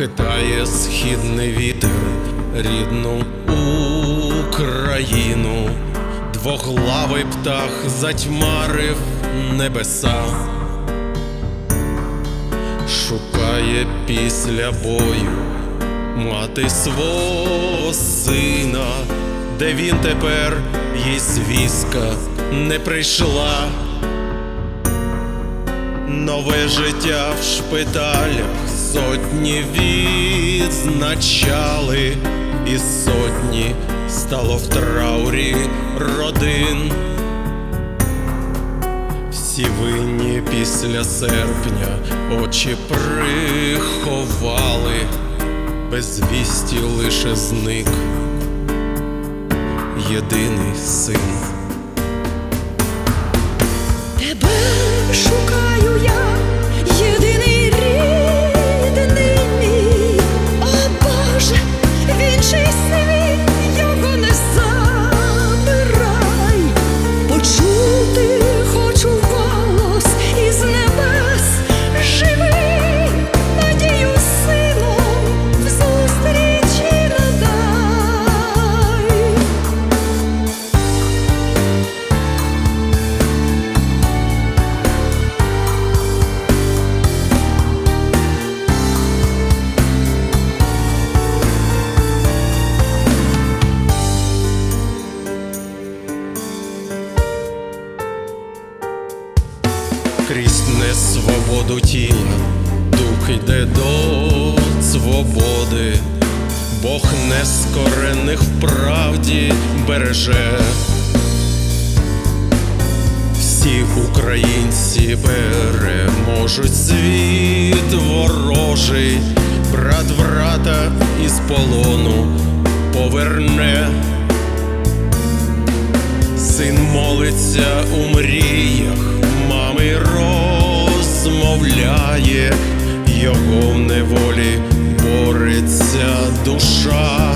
хитає східний вітер рідну Україну, двоглавий птах затьмарив небеса, шукає після бою мати свого сина, де він тепер? Їй звістка не прийшла. Нове життя в шпиталях сотні відзначали, і сотні стало в траурі родин. Всі винні після серпня очі приховали, без вісті лише зник єдиний син. Тебе шукаю крізь несвободу тіла, дух йде до свободи, Бог нескорених в правді береже. Всі українці переможуть світ ворожий, брат брата із полону поверне. Син молиться у мріях, його в неволі бореться душа,